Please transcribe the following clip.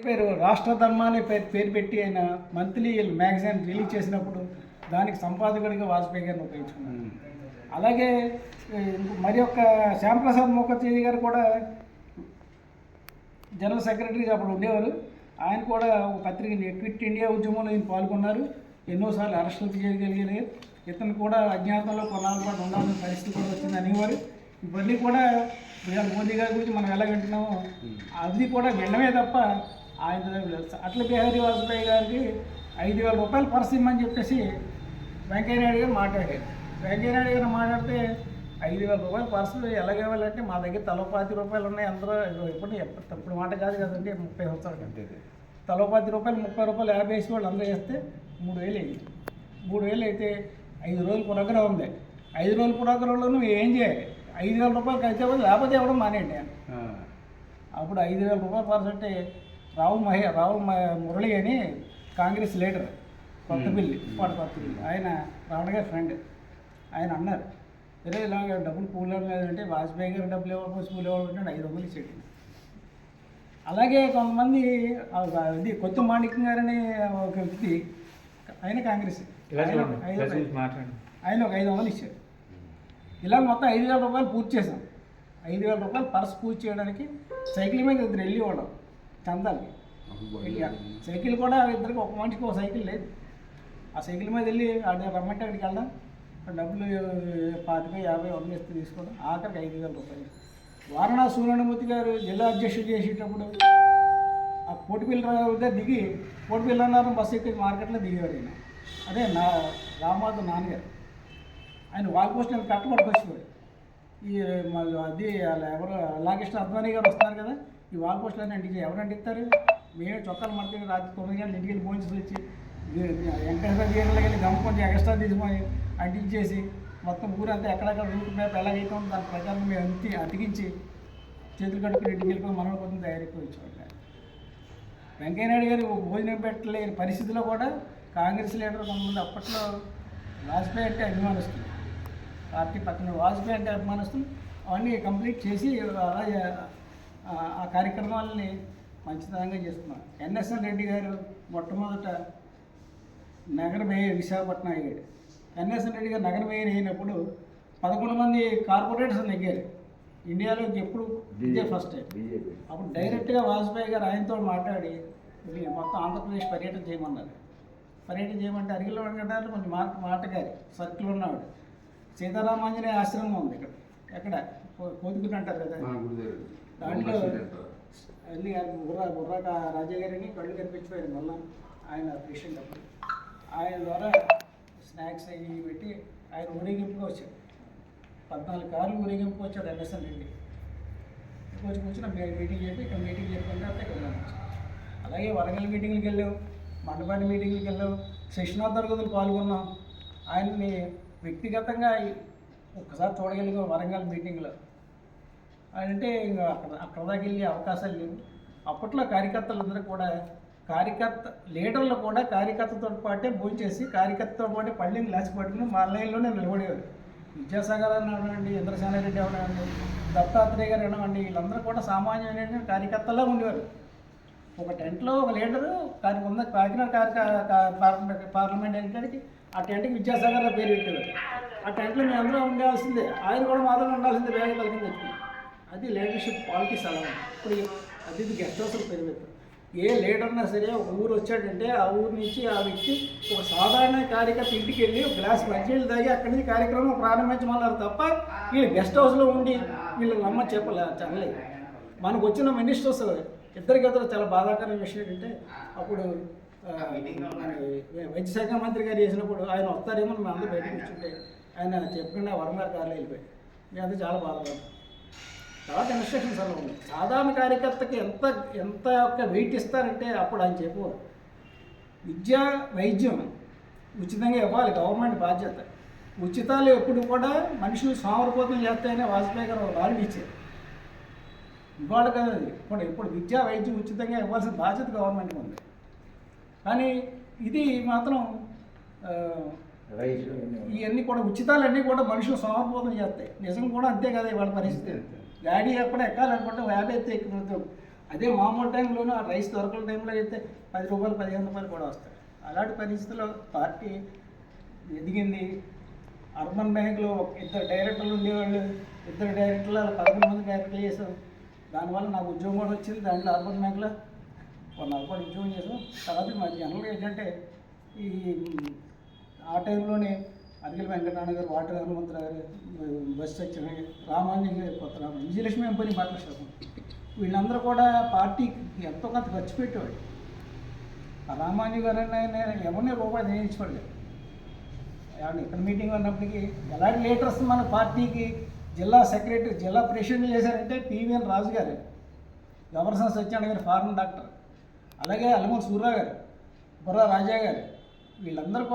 పేరు రాష్ట్ర ధర్మ అనే పేరు పెట్టి ఆయన మంత్లీ మ్యాగజైన్ రిలీజ్ చేసినప్పుడు దానికి సంపాదకుడిగా వాజ్పేయి గారిని ఉపయోగించుకున్నాను అలాగే మరి యొక్క శ్యాంప్రసాద్ ముఖర్జీ గారు కూడా జనరల్ సెక్రటరీగా అప్పుడు ఉండేవారు. ఆయన కూడా ఒక పత్రిక క్విట్ ఇండియా ఉద్యమంలో ఈయన పాల్గొన్నారు. ఎన్నోసార్లు అరెస్టులు చేయగలిగారు. ఇతను కూడా అజ్ఞాతంలో కొన్నాళ్ళ పాటు ఉండాల్సిన పరిస్థితి కూడా వచ్చింది అనేవారు. ఇవన్నీ కూడా మోదీ గారి గురించి మనం ఎలా వింటున్నామో అది కూడా వినమే తప్ప ఆయన అట్ల బిహారీ వాజ్పేయి గారికి ఐదు వేల రూపాయలు పర్స్ ఇమ్మని చెప్పేసి వెంకయ్యనాయుడు గారు మాట్లాడారు. వెంకయ్యనాయుడు గారు మాట్లాడితే ఐదు వేల రూపాయలు పర్సులు ఎలాగేవాలంటే మా దగ్గర తలో పాతి రూపాయలు ఉన్నాయి అందరూ ఇప్పుడు ఇప్పుడు మాట కాదు కదండి ముప్పై సంవత్సరాలు. అంతే అదే. తలో పది రూపాయలు ముప్పై రూపాయలు యాభై వేసి వాళ్ళు అందరూ వేస్తే మూడు వేలు అయింది. మూడు వేలు అయితే ఐదు రోజుల పునగ్రహం ఉంది. ఐదు రోజుల పునగ్రహంలో నువ్వు ఏం చేయాలి? ఐదు వేల రూపాయలు కలిసే వాళ్ళు లేకపోతే ఇవ్వడం మానేయండి? అప్పుడు ఐదు వేల రూపాయలు పర్స్ అంటే రావు మహే రావు మురళి అని కాంగ్రెస్ లీడర్ కొత్తపల్లి వాడు కొత్తపల్లి ఆయన రావణ గారి ఫ్రెండ్ ఆయన అన్నారు సరే ఇలాగ డబ్బులు పూలు లేదంటే వాజ్పేయి గారు డబ్బులు ఇవ్వకపోతే పూలు ఇవ్వాలంటే ఐదు వందలు ఇచ్చేది అలాగే కొంతమంది ఇది కొత్త మాణిక్యం గారని ఒక వ్యక్తి ఆయన కాంగ్రెస్. ఆయన ఒక ఐదు వందలు ఇచ్చారు ఇలా మొత్తం ఐదు వేల రూపాయలు పూర్తి చేసాం ఐదు వేల రూపాయలు పర్స్ పూర్తి చేయడానికి సైకిల్ మీద ఇద్దరు వెళ్ళి వాళ్ళం చందాలి. సైకిల్ కూడా ఇద్దరికి ఒక మనిషికి ఒక సైకిల్ లేదు. ఆ సైకిల్ మీద వెళ్ళి ఆడ రమ్మంటే అక్కడికి వెళ్దాం. ఆ డబ్బులు పాతిక యాభై వందలు ఇస్తే తీసుకోవడం. ఆఖరికి ఐదు వేల రూపాయలు. వారణాసి సూర్యనమూర్తి గారు జిల్లా అధ్యక్షుడు చేసేటప్పుడు ఆ పోటీపిల్ల దిగి పోటీపిల్ల అన్నారు బస్సు ఎక్కి మార్కెట్లో దిగేవారు ఆయన అదే నా రామాధవ్ నాన్నగారు. ఆయన వాల్ పోస్ట్ నేను కట్టబడికి వచ్చేవాడు ఈ అది వాళ్ళ ఎవరు లాగేష్ణ అద్వానీ గారు వస్తున్నారు కదా ఈ వాల్ పోస్టులు అన్నీ అంటించి. ఎవరు అంటిస్తారు? మేమే చొక్కాలు మట్టి రాత్రి తొమ్మిది గంటలు ఇంటికి వెళ్ళి భోజనం వచ్చి వెంకటేశ్వర థియేటర్కి వెళ్ళి గమ్ముకొని ఎక్స్ట్రా తీసుకొని అంటించేసి మొత్తం ఊరంతా ఎక్కడెక్కడ రూట్ మ్యాప్ ఎలాగైతే ఉందో దాని ప్రకారం మేము అంతి అతికించి చేతులు కట్టుకుని ఇంటికి వెళ్ళిపోయి మనం కొంచెం తయారైపోయి వచ్చేవాళ్ళు వెంకయ్యనాయుడు గారు భోజనం పెట్టలేని పరిస్థితిలో కూడా కాంగ్రెస్ లీడర్ కొంతమంది అప్పట్లో వాజ్పేయి అంటే అభిమానిస్తుంది పార్టీ పక్కన వాజ్పేయి అంటే అభిమానిస్తుంది అవన్నీ కంప్లీట్ చేసి అలా ఆ- కార్యక్రమాలని మంచితనంగా చేస్తున్నారు. ఎన్ఎస్ఎన్ రెడ్డి గారు మొట్టమొదట నగర మేయర్ విశాఖపట్నం అయ్యాడు ఎన్ఎస్ఎన్ రెడ్డి గారు నగర మేయర్ అయినప్పుడు పదకొండు మంది కార్పొరేటర్స్ నెగ్గారు. ఇండియాలో ఎప్పుడు ఇదే ఫస్ట్ అప్పుడు డైరెక్ట్గా వాజ్పేయి గారు ఆయనతో మాట్లాడి ఇది మొత్తం ఆంధ్రప్రదేశ్ పర్యటన చేయమన్నారు. పర్యటన చేయమంటే అరిగిలో అడగడానికి కొంచెం మాట మాటగారి సర్కిల్ ఉన్నవాడు. సీతారామాంజనేయ ఆశ్రమం ఉంది ఇక్కడ. ఎక్కడ? కోతుకుని అంటారు కదా. మన గుడి దగ్గర దాంట్లో. అన్ని బుర్రా బుర్రా కా- రాజా గారిని కళ్ళు కనిపించిపోయారు మళ్ళా ఆయన పేషెంట్ అప్పుడు. ఆయన ద్వారా స్నాక్స్ అవి పెట్టి ఆయన ఊరేగింపుగా వచ్చాడు. పద్నాలుగు కార్లు ఊరేగింపుగా వచ్చాడు ఎన్ఎస్ఎన్ రెడ్డి. కూర్చుని మే- మీటింగ్ చెప్పి ఇక్కడ మీటింగ్ చెప్పిన తర్వాత ఇక్కడ. అలాగే వరంగల్ మీటింగ్కి వెళ్ళాం మండపాటి మీటింగ్కి వెళ్ళాం శిక్షణా తరగతులు పాల్గొన్నాం ఆయన్ని వ్యక్తిగతంగా ఒక్కసారి చూడగలిగాం వరంగల్ మీటింగ్లో. అంటే ఇంకా అక్కడ అక్కడ దాకా వెళ్ళే అవకాశాలు లేవు. అప్పట్లో కార్యకర్తలందరూ కూడా కార్యకర్త లీడర్లు కూడా కార్యకర్తతో పాటే భోంచేసి కార్యకర్తతో పాటే పళ్ళని గ్లాస్ పట్టుకుని మా లైన్లోనే నిలబడేవారు. విద్యాసాగర్ అని అవ్వండి ఇంద్రసేనారెడ్డి అవనండి దత్తాత్రేయ గారు అనవండి వీళ్ళందరూ కూడా సామాన్యమైన కార్యకర్తలా ఉండేవారు. ఒక టెంట్లో ఒక లీడరు కానీ ఉన్న కాకినాడ కార్య- పార్లమెంట్ పార్లమెంట్ ఏంటంటే ఆ టెంట్కి విద్యాసాగర్ పేరు పెట్టేవారు. ఆ టెంట్లో మేము ఉండాల్సిందే. ఆయన కూడా మాత్రం ఉండాల్సిందే వేగ కలిగింది చెప్పి అది లీడర్షిప్ పాలిటిక్స్ అలా ఉంది. ఇప్పుడు అది ఇది గెస్ట్ హౌస్లు పెరిగిపోతారు ఏ లీడర్నా సరే ఒక ఊరు వచ్చాడంటే ఆ ఊరు నుంచి ఆ వ్యక్తి ఒక సాధారణ కార్యకర్త ఇంటికి వెళ్ళి ఒక గ్లాస్ మంచినీళ్ళు తాగి అక్కడి నుంచి కార్యక్రమం ప్రారంభించమన్నారు తప్ప వీళ్ళు గెస్ట్ హౌస్లో ఉండి వీళ్ళు నమ్మ చెప్పలే చనలేదు మనకు వచ్చిన మినిస్టర్స్ ఇద్దరికిద్దరు చాలా బాధాకరమైన విషయం ఏంటంటే అప్పుడు వైద్య శాఖ మంత్రి గారు చేసినప్పుడు ఆయన వస్తారేమో మేము అందరూ బయటకు కూర్చుంటే ఆయన చెప్పకుండా వరంగారు కార్లో వెళ్ళిపోయాయి మేము అది చాలా బాధపడ్డాం తర్వాత ఇన్స్ట్రక్షన్స్ అలా ఉంది సాధారణ కార్యకర్తకి ఎంత ఎంత యొక్క వెయిట్ ఇస్తారంటే అప్పుడు ఆయన చెప్పేవారు. విద్య వైద్యం ఉచితంగా ఇవ్వాలి గవర్నమెంట్ బాధ్యత. ఉచితాలు ఎప్పుడు కూడా మనుషులు సోమరపోతం చేస్తాయని వాజ్పేయి గారు వారిని ఇచ్చారు. ఇవాళ కదా ఇప్పుడు ఇప్పుడు విద్యా వైద్యం ఉచితంగా ఇవ్వాల్సిన బాధ్యత గవర్నమెంట్కి ఉంది. కానీ ఇది మాత్రం ఇవన్నీ కూడా ఉచితాలన్నీ కూడా మనుషులు సోమరపోతం చేస్తాయి. నిజం కూడా అంతే కదా ఇవాళ పరిస్థితి. గాడి ఎక్కడ ఎక్కాలనుకుంటే యాభై అయితే ఎక్కిపోతాం అదే మామూలు టైంలోనూ ఆ రైస్ దొరకల టైంలో అయితే పది రూపాయలు పదిహేను రూపాయలు కూడా వస్తాయి. అలాంటి పరిస్థితుల్లో పార్టీ ఎదిగింది. అర్బన్ బ్యాంకులో ఇద్దరు డైరెక్టర్లు ఉండేవాళ్ళు. ఇద్దరు డైరెక్టర్లు అలా పదకొండు మంది డైరెక్టర్లు చేసాం దానివల్ల నాకు ఉద్యోగం కూడా వచ్చింది. దాంట్లో అర్బన్ బ్యాంకులో ఒక నలభై ఉద్యోగం చేసాం తర్వాత మా జనరల్గా ఏంటంటే ఈ ఆ టైంలోనే అరిగిల వెంకటనారాయణ గారు వాటర్ హనుమంతరావు గారు బస్ సత్యనారాయణ గారు రామాంజన్ కొత్త రామ విజయలక్ష్మి ఎంపని బట్టల వీళ్ళందరూ కూడా పార్టీకి ఎంతో కొంత ఖర్చు పెట్టేవాడు ఆ రామాంజన్ గారు ఎవరిని రూపాయలు నేర్చుకోలేదు ఎవరి ఇక్కడ మీటింగ్ ఉన్నప్పటికీ ఎలాంటి లీడర్స్ మన పార్టీకి జిల్లా సెక్రటరీ జిల్లా ప్రెసిడెంట్ చేశారంటే పివిఎన్ రాజు గారు. గవర్సన్ సత్యనారాయణ గారు ఫారెన్ డాక్టర్. అలాగే అల్లమూరి సూర్య గారు బుర్రా రాజా గారు వీళ్ళందరూ కూడా